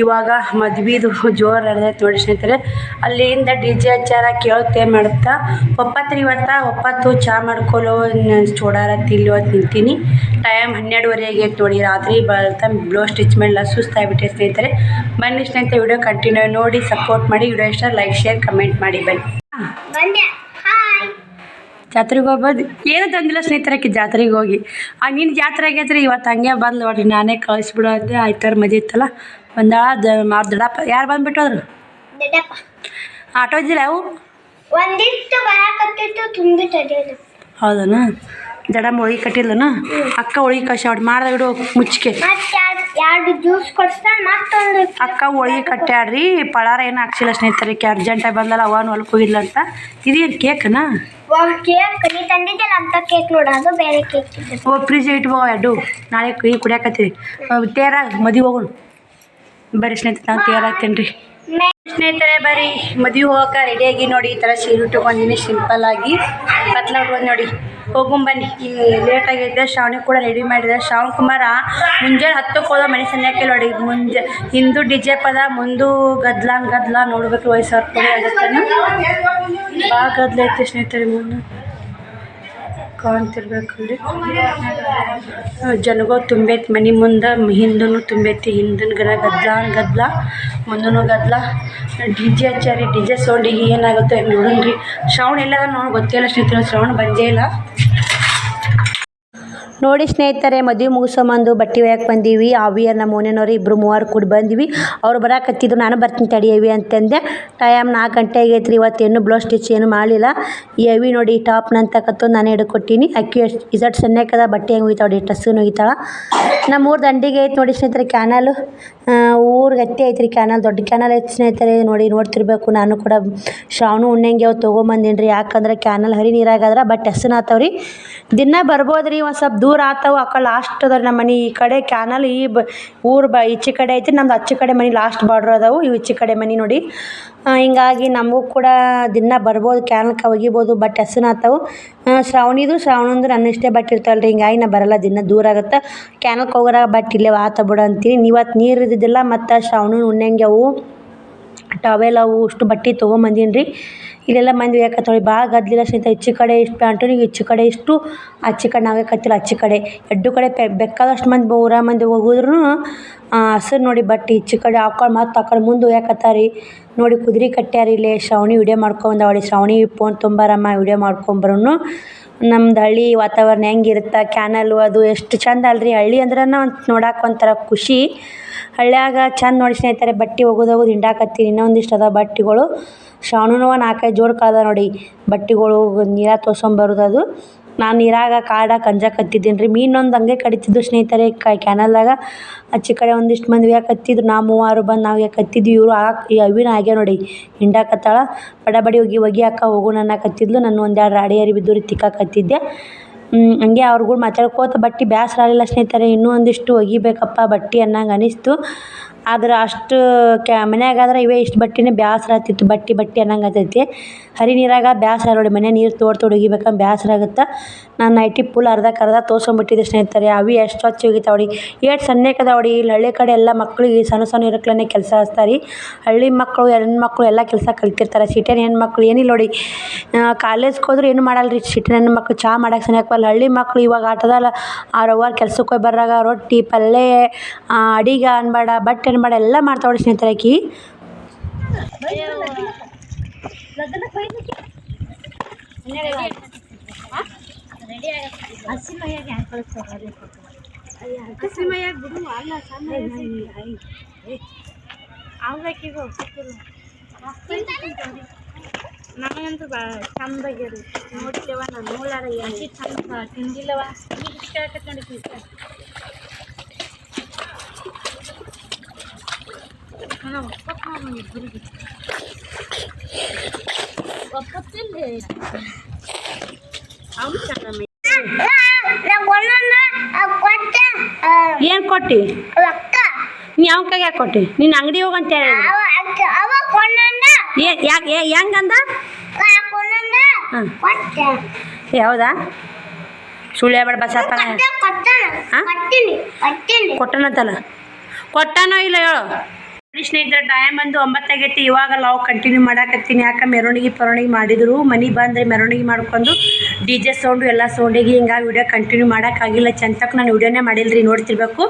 ಇವಾಗ ಮದ್ವೆದು ಜೋರು ನಡೆದೈತೆ ನೋಡಿ ಸ್ನೇಹಿತರೆ ಅಲ್ಲಿಂದ ಡಿ ಜೆ ಹಚ್ಚಾರ ಕೇಳುತ್ತೆ ಮಾಡುತ್ತಾ ಒಪ್ಪತ್ತು ಇವತ್ತ ಒಪ್ಪತ್ತು ಚಾ ಮಾಡ್ಕೊಳ್ಳೋ ಚೂಡಾರ ತಿಲ್ಲೋ ಅಂತ ನಿಂತೀನಿ. ಟೈಮ್ ಹನ್ನೆರಡುವರೆ ಆಗೈತೆ ನೋಡಿ ರಾತ್ರಿ ಬರ್ತಾ ಬ್ಲೌಸ್ ಸ್ಟಿಚ್ ಮೇಲೆ ಸುಸ್ತಾಗ್ಬಿಟ್ಟೆ ಸ್ನೇಹಿತರೆ. ಬನ್ನಿ ಸ್ನೇಹಿತರೆ ವಿಡಿಯೋ ಕಂಟಿನ್ಯೂ ನೋಡಿ ಸಪೋರ್ಟ್ ಮಾಡಿ ವಿಡಿಯೋ ಇಷ್ಟ ಲೈಕ್ ಶೇರ್ ಕಮೆಂಟ್ ಮಾಡಿ ಬನ್ನಿ. ಜಾತ್ರೆಗೆ ಹೋಗ್ಬೋದು? ಏನು ತಂದಿಲ್ಲ ಸ್ನೇಹಿತರಕ್ಕೆ ಜಾತ್ರೆಗೆ ಹೋಗಿ. ಆ ನೀನು ಜಾತ್ರೆ ಆಗೈತ್ರಿ ಇವತ್ತು ಹಂಗೆ ಬಂದು ನೋಡ್ರಿ ನಾನೇ ಕಳಿಸ್ಬಿಡು ಅಂದೆ ಆಯ್ತಾರ ಮದಿ ಇತ್ತಲ್ಲ? ಬಂದಾಳ ದ ಮಾರ್ ದಡಪ್ಪ. ಯಾರು ಬಂದ್ಬಿಟ್ಟು ಹೋದ್ರು ದೊಡ್ಡಪ್ಪ ಆಟೋ ಇದ್ದಿಲ್ಲ ಅವು? ಒಂದಿಷ್ಟು ಬರಾಕತ್ತಿತ್ತು ತುಂಬಿ ತಡೆಯೋದು ಹೌದನ? ದಡಮ್ಮ ಒಳಗೆ ಕಟ್ಟಿಲ್ಲನ ಅಕ್ಕ ಒಳಗೆ ಕಷ ಅವ್ರು ಮಾಡ್ದ ಬಿಡು ಮುಚ್ಚಿಕೆ. ಮತ್ತೆ ಎರಡು ಜ್ಯೂಸ್ ಕೊಡ್ಸ್ತಾನೆ ಮತ್ತೊಂದು ಅಕ್ಕ ಒಳಗೆ ಕಟ್ಟ್ಯಾಡ್ರಿ ಪಳಾರ ಏನು ಹಾಕ್ಸಿಲ್ಲ ಸ್ನೇಹಿತರಕ್ಕೆ ಅರ್ಜೆಂಟಾಗಿ ಬಂದಲ್ಲ ಅವನು ಹೊಲಕ್ಕೆ ಹೋಗಿಲ್ಲ ಅಂತ. ಇದೇನು ಕೇಕ್ನಾ? ಕೇಕ್ ನೀ ತಂದಿದ್ದಲ್ಲ ಅಂತ ಕೇಕ್ ನೋಡ ಅದು ಬೇರೆ ಕೇಕ್ ಓ ಫ್ರಿಜ್ ಇಟ್ಬೋ ಎರಡು ನಾಳೆ ಕೈ ಕುಡಿಯಾಕತ್ತೀವಿ ತೇರಾಗ ಮದಿ ಹೋಗೋಣ. ಬರ್ರಿ ಸ್ನೇಹಿತರೆ ನಾವು ತಯಾರಾಗ್ತೇನೆ ರೀ ಸ್ನೇಹಿತರೆ ಬರೀ ಮದುವೆ ಹೋಗಕ್ಕೆ ರೆಡಿಯಾಗಿ ನೋಡಿ, ಈ ಥರ ಸೀರೆ ಉಟ್ಕೊಂಡಿನಿ ಸಿಂಪಲ್ ಆಗಿ. ಕತ್ಲ ಉಟ್ಕೊಂಡು ನೋಡಿ. ಹೋಗುಂ ಬನ್ನಿ. ಈಗ ಲೇಟ್ ಆಗಿದ್ದೆ, ಶ್ರಾವಣಿ ಕೂಡ ರೆಡಿ ಮಾಡಿದೆ. ಶ್ರಾವಣ್ ಕುಮಾರ, ಮುಂಜಾನೆ ಹತ್ತಕ್ಕೆ ಹೋದ ಮನೆ ಸನ್ಯಾಕೆ ನೋಡಿ. ಮುಂಜೆ, ಹಿಂದೂ ಡಿ ಜೆ ಪದ, ಮುಂದು ಗದ್ಲ ಗದ್ಲ ನೋಡ್ಬೇಕು ವಯಸ್ಸು ಕೂಡ ಆಗುತ್ತೆ ಭಾಳ ಗದ್ಲ ಐತೆ ಸ್ನೇಹಿತರೆ, ಮುಂದೆ. ಕಾಣ್ತಿರ್ಬೇಕು ಅಲ್ಲಿ ಜನಗಳು ತುಂಬೈತಿ, ಮನೆ ಮುಂದೆ ಹಿಂದೂ ತುಂಬೈತಿ ಹಿಂದಿನ ಗಿಡ ಗದ್ದಲ ಗದ್ದಲ ಮುಂದೂ ಗದ್ದಲ ಡಿ ಜೆ ಹಚ್ಚಾರಿ ಡಿ ಜೆ ಸೌಂಡಿಗೆ ಏನಾಗುತ್ತೋ ನೋಡೋಣ ಶ್ರಾವಣ ಎಲ್ಲ ನೋಡಿ, ಗೊತ್ತಿಲ್ಲ ಸ್ನೇಹಿತರು, ಶ್ರಾವಣ ಬಂದೇ ಇಲ್ಲ. ನೋಡಿ ಸ್ನೇಹಿತರೆ, ಮದುವೆ ಮುಗಿಸೋಮಂದು ಬಟ್ಟೆ ಒಯ್ಯಕ್ಕೆ ಬಂದೀವಿ. ಅವಿಯರ್ ನಮ್ಮ ಓನೇನವ್ರು ಇಬ್ಬರು ಮೂವರು ಕೂಡಿ ಬಂದೀವಿ. ಅವ್ರು ಬರಕತ್ತಿದ್ರು ನಾನು ಬರ್ತೀನಿ ತಡಿ ಎವಿ ಅಂತಂದೆ. ಟೈಮ್ ನಾಲ್ಕು ಗಂಟೆ ಆಗೈತ್ರಿ, ಇವತ್ತು ಏನು ಬ್ಲೌಸ್ ಸ್ಟಿಚ್ ಏನು ಮಾಡಲಿಲ್ಲ ಈ ಅವಿ ನೋಡಿ ಟಾಪ್ ನಂತಕತ್ತು ನಾನು ಹಿಡ್ಕೊಟ್ಟಿನಿ. ಅಕ್ಕಿ ಇಸಟ್ ಸಣ್ಣಕ್ಕದ ಬಟ್ಟೆ ಹೆಂಗೆ ಒಯ್ತಾಳೆ ಟಸ್ಸನ್ನು ಒಯ್ತಾಳೆ. ನಮ್ಮ ಊರು ದಂಡಿಗೆ ಐತೆ ನೋಡಿ ಸ್ನೇಹಿತರೆ ಕ್ಯಾನಲು ಊರು ಗಟ್ಟಿ ಐತ್ರಿ ಕ್ಯಾನಲ್ ದೊಡ್ಡ ಕ್ಯಾನಲ್ ಐತೆ ಸ್ನೇಹಿತರೆ, ನೋಡಿ ನೋಡ್ತಿರ್ಬೇಕು. ನಾನು ಕೂಡ ಶ್ರಾವಣ ಉಣ್ಣಂಗೆ ಅವು ತೊಗೊಂಬಂದೀನಿ ರೀ ಯಾಕಂದ್ರೆ ಕ್ಯಾನಲ್ ಹರಿ ನೀರಾಗಾದ್ರೆ ಬಟ್ ಹೆಸರು ಆತಾವ್ರಿ. ದಿನ ಬರ್ಬೋದು ರೀ ಒಂದು ಸ್ವಲ್ಪ ದೂರ ಆತಾವ. ಆ ಲಾಸ್ಟ್ ಅದ ನಮ್ಮ ಮನೆ. ಈ ಕಡೆ ಕ್ಯಾನಲ್ ಈ ಬ, ಊರು ಬ, ಈಚೆ ಕಡೆ ಐತಿ ನಮ್ದು ಅಚ್ಚೆ ಕಡೆ ಮನೆ ಲಾಸ್ಟ್ ಬಾರ್ಡ್ರ್ ಅದಾವು. ಇವು ಈಚೆ ಕಡೆ ಮನೆ ನೋಡಿ. ಹಿಂಗಾಗಿ ನಮಗೂ ಕೂಡ ದಿನ ಬರ್ಬೋದು ಕ್ಯಾನಲ್ಗೆ ಒಗಿಬೋದು, ಬಟ್ ಹೆಸರು ಆತಾವು. ಶ್ರಾವಣಿದು ಶ್ರಾವಣಂದು ನನ್ನ ಇಷ್ಟೇ ಬಟ್ ಇರ್ತಾವಲ್ಲ ರೀ ಹಿಂಗಾಗಿ ನಾ ಬರಲ್ಲ, ದಿನ ದೂರ ಆಗುತ್ತೆ. ಕ್ಯಾನಲ್ಗೆ ಹೋಗೋರ ಬಟ್ ಇಲ್ಲೇ ಆತ ಬಿಡು ಅಂತೀನಿ. ನೀವತ್ತು ನೀರು ಇದ್ದಿದ್ದಿಲ್ಲ, ಮತ್ತು ಶ್ರಾವಣ ಉಣ್ಣಂಗೆ ಅವು ಟವೆಲ್ ಅವು ಅಷ್ಟು ಬಟ್ಟೆ ತೊಗೊಂಬಂದೀನಿ ರೀ ಇಲ್ಲೆಲ್ಲ ಮಂದಿ ತೊಳಿ ಭಾಳ ಗದ್ದಲಿಲ್ಲ ಸಹಿತ ಹೆಚ್ಚು ಕಡೆ ಇಷ್ಟು ಪ್ಯಾಂಟು, ನೀವು ಹೆಚ್ಚು ಕಡೆ ಇಷ್ಟು ಆಚೆ ಕಡೆ ನಾವೇ ಕತ್ತಿಲ್ಲ, ಅಚ್ಚು ಕಡೆ. ಎರಡು ಕಡೆ ಪೆ, ಬೇಕಾದಷ್ಟು ಮಂದಿ ಊರ ಮಂದಿ ಹೋಗಿದ್ರು ಹಸಿರು ನೋಡಿ ಬಟ್ಟೆ ಹೆಚ್ಚು ಕಡೆ ಹಾಕೊಂಡು ಮತ್ತು ಆ ಕಡೆ ಮುಂದೆ ಒಯ್ಯಾಕತ್ತಾರಿ ನೋಡಿ ಕುದುರೆ ಕಟ್ಟ್ಯಾರ ಇಲ್ಲಿ ಶ್ರಾವಣಿ ವಿಡಿಯೋ ಮಾಡ್ಕೊಂಬಂದವಳಿ ಶ್ರಾವಣಿ ಫೋನ್ ತುಂಬಾರಮ್ಮ ವಿಡಿಯೋ ಮಾಡ್ಕೊಂಬರೋನು ನಮ್ದು ಹಳ್ಳಿ ವಾತಾವರಣ ಹೆಂಗಿರುತ್ತೆ ಕ್ಯಾನಲ್ ಅದು ಎಷ್ಟು ಚಂದ ಅಲ್ರಿ. ಹಳ್ಳಿ ಅಂದ್ರೆ ನೋಡಕ್ಕೆ ಒಂಥರ ಖುಷಿ. ಹಳ್ಳ್ಯಾಗ ಚಂದ ನೋಡಿ ಸ್ನೇಹಿತರೆ, ಬಟ್ಟೆ ಹೋಗೋದು ಹೋಗೋದು ಹಿಂಡಾಕತ್ತೀನಿ ಇನ್ನೊಂದಿಷ್ಟು ಅದ ಬಟ್ಟೆಗಳು. ಶ್ರಾವಣನೂ ನಾಲ್ಕೈದು ಜೋಡ್ ಕಳೆದ ನೋಡಿ. ಬಟ್ಟೆಗಳು ನೀರಾಗ ತೋರ್ಸೊಂಬರೋದು ಅದು. ನಾನು ನೀರಾಗ ಕಾಡ ಕಂಜಾಕತ್ತಿದ್ದೀನಿ ರೀ ಮೀನೊಂದು ಹಂಗೆ ಕಡಿತಿದ್ದು ಸ್ನೇಹಿತರೆ ಕ್ಯಾನಲ್ದಾಗ ಆಚೆ ಕಡೆ ಒಂದಿಷ್ಟು ಮಂದಿ ಯಾಕತ್ತಿದ್ರು ನಾ ಮೂವರು ಬಂದು ನಾವು ಯಾಕತ್ತಿದ್ವಿ ಇವರು ಈ ಅವಿನ ಹಾಗೆ ನೋಡಿ. ಹಿಂಡಾಕತ್ತಾಳ ಬಡ ಬಡಿ ಹೋಗಿ ಒಗಿಯಾಕ ಹೋಗು ಅನ್ನಕತ್ತಿದ್ಲು ನಾನು ಒಂದೆರಡು ರಾಡಿ ಅರಿ ಬಿದ್ದು ರೀ ತಿಕ್ಕಾಕತ್ತಿದ್ದೆ ಹಂಗೆ ಅವ್ರುಗಳು ಮಾತಾಡ್ಕೋತ ಬಟ್ಟೆ ಬೇಸ್ರ ಆಗಲಿಲ್ಲ ಸ್ನೇಹಿತರೆ. ಇನ್ನೂ ಒಂದಿಷ್ಟು ಒಗಿಬೇಕಪ್ಪ ಬಟ್ಟೆ ಅನ್ನಂಗೆ ಅನಿಸ್ತು. ಆದ್ರೆ ಅಷ್ಟು ಕ್ಯಾ ಮನ್ಯಾಗಾದ್ರೆ ಇವೇ ಇಷ್ಟು ಬಟ್ಟೆನೇ ಬೇಸ್ರ ಆಗ್ತಿತ್ತು ಬಟ್ಟೆ ಬಟ್ಟೆ ಅನ್ನಂಗೆ ಆಗ್ತೈತಿ ಹರಿ ನೀರಾಗ ಬೇಸ್ರ ನೋಡಿ ಮನೆ ನೀರು ತೋಡ್ ತೋಡ್ ಒಗಿಬೇಕಂದ್ರೆ ಬೇಸ್ರ ಆಗುತ್ತೆ. ನಾನು ನೈಟಿ ಪುಲ್ ಅರ್ಧಕ್ಕೆ ಅರ್ಧ ತೋರ್ಸ್ಕೊಂಬಿಟ್ಟಿದ್ದೆ ಸ್ನೇಹಿತರೆ. ಅವಿ ಎಷ್ಟು ಸ್ವಚ್ಛ ಒಗಿತಾವೆ ನೋಡಿ ಏಟ್ ಸಣ್ಣಕ್ಕೆ ಅದಾವಡಿ ಇಲ್ಲಿ ಹಳ್ಳಿ ಕಡೆ ಎಲ್ಲ ಮಕ್ಳಿಗೆ ಸಣ್ಣ ಸಣ್ಣ ಇರಕ್ಲೇ ಕೆಲಸ ಹಚ್ತಾರೆ ಹಳ್ಳಿ ಮಕ್ಕಳು ಹೆಣ್ಮಕ್ಳು ಎಲ್ಲ ಕೆಲಸ ಕಲ್ತಿರ್ತಾರೆ. ಸಿಟಿನ ಹೆಣ್ಮಕ್ಳು ಏನಿಲ್ಲ ನೋಡಿ. ಕಾಲೇಜ್ಗೆ ಹೋದ್ರೆ ಏನು ಮಾಡಲ್ಲ ರೀ ಸಿಟಿನ ಹೆಣ್ಮಕ್ಳು ಚಹಾ ಮಾಡಕ್ಕೆ ಸನಿಯಕ್ಕೆ ಹಳ್ಳಿ ಮಕ್ಳು ಇವಾಗ ಆಟದಲ್ಲ. ಅವ್ವ ಕೆಲ್ಸಕ್ಕೆ ಹೋಗಿ ಬರಾಗ ರೊಟ್ಟಿ ಪಲ್ಯ ಅಡಿಗೆ ಅನ್ಬೇಡ. ಬಟ್ಟೆ ಅನ್ಬೇಡ ಎಲ್ಲ ಮಾಡ್ತಾವಳಿ ಸ್ನೇಹಿತರೆ ಆಕಿ. ನನಗಂತೂ ಭಾಳ ಚಂದಾಗ್ಯರಿ ನೋಡ್ಲೇವ ನಾನು ನೋಡಾರ ಎಷ್ಟು ಚಂದ ತಿಂದಿಲ್ಲವ ಈಗ ಇಷ್ಟ ಆಗತ್ತೆ ನೋಡಿ ನಾನು ಒಪ್ಪತ್ತು ನಾವು ಇಬ್ಬರಿಗೆ ಒಪ್ಪತ್ತಿಲ್ಲ ಅವ್ನು ಒಂದೊಂದು ಏನು ಕೊಟ್ಟಿ? ಅಕ್ಕ ನೀ ಯಾವ ಕೈಗೆ ಯಾಕೆ ಕೊಟ್ಟಿ? ನಿನ್ನ ಅಂಗಡಿ ಹೋಗಂತ ಯಾಕೆ ಹೆಂಗಂದ? ಕೊಂಡಂದ ಹಾಂ. ಕೊಟ್ಟ. ಯಾವ್ದಾ ಸುಳ್ಳು ಹೇಳ್ಬೇಡ ಬಸಪ್ಪ ಕೊಟ್ಟನಂತಲ್ಲ. ಕೊಟ್ಟನೋ ಇಲ್ಲ ಹೇಳು. ಸ್ನೇಹಿತರೆ ಟೈಮ್ ಬಂದು ಒಂಬತ್ತಾಗೈತಿ ಇವಾಗ ನಾವು ಕಂಟಿನ್ಯೂ ಮಾಡಾಕತ್ತೀನಿ. ಯಾಕೆ ಮೆರವಣಿಗೆ ಪರವಣಿಗೆ ಮಾಡಿದ್ರು, ಮನೆ ಬಂದರೆ ಮೆರವಣಿಗೆ ಮಾಡ್ಕೊಂಡು, ಡಿ ಜೆ ಸೌಂಡು, ಎಲ್ಲ ಸೌಂಡಿಗೆ ಹಿಂಗಾಗಿ ವಿಡಿಯೋ ಕಂಟಿನ್ಯೂ ಮಾಡೋಕ್ಕಾಗಿಲ್ಲ ಚಂತಕ್ಕೆ ನಾನು ವಿಡಿಯೋನೇ ಮಾಡಿಲ್ಲ ರೀ ನೋಡ್ತಿರ್ಬೇಕು.